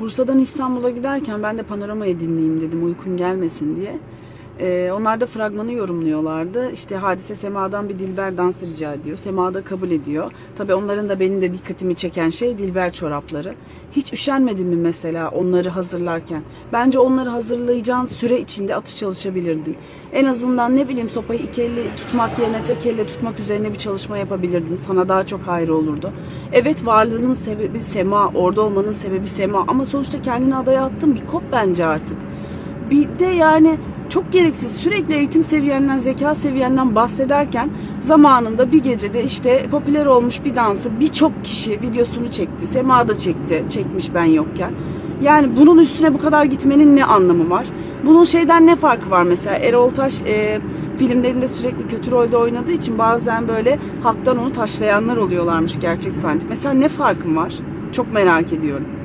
Bursa'dan İstanbul'a giderken ben de panoramaya dinleyeyim dedim uykum gelmesin diye. Ee, onlar da fragmanı yorumluyorlardı. İşte Hadise Sema'dan bir Dilber dans rica ediyor. Sema da kabul ediyor. Tabii onların da benim de dikkatimi çeken şey Dilber çorapları. Hiç üşenmedin mi mesela onları hazırlarken? Bence onları hazırlayacağın süre içinde atış çalışabilirdin. En azından ne bileyim sopayı iki elle tutmak yerine tek elle tutmak üzerine bir çalışma yapabilirdin. Sana daha çok hayrı olurdu. Evet varlığının sebebi Sema, orada olmanın sebebi Sema ama sonuçta kendini adaya attın bir kop bence artık. Bir de yani çok gereksiz sürekli eğitim seviyenden, zeka seviyenden bahsederken zamanında bir gecede işte popüler olmuş bir dansı birçok kişi videosunu çekti. Sema da çekti, çekmiş ben yokken. Yani bunun üstüne bu kadar gitmenin ne anlamı var? Bunun şeyden ne farkı var mesela? Erol Taş e, filmlerinde sürekli kötü rolde oynadığı için bazen böyle halktan onu taşlayanlar oluyorlarmış gerçek sahne. Mesela ne farkın var? Çok merak ediyorum.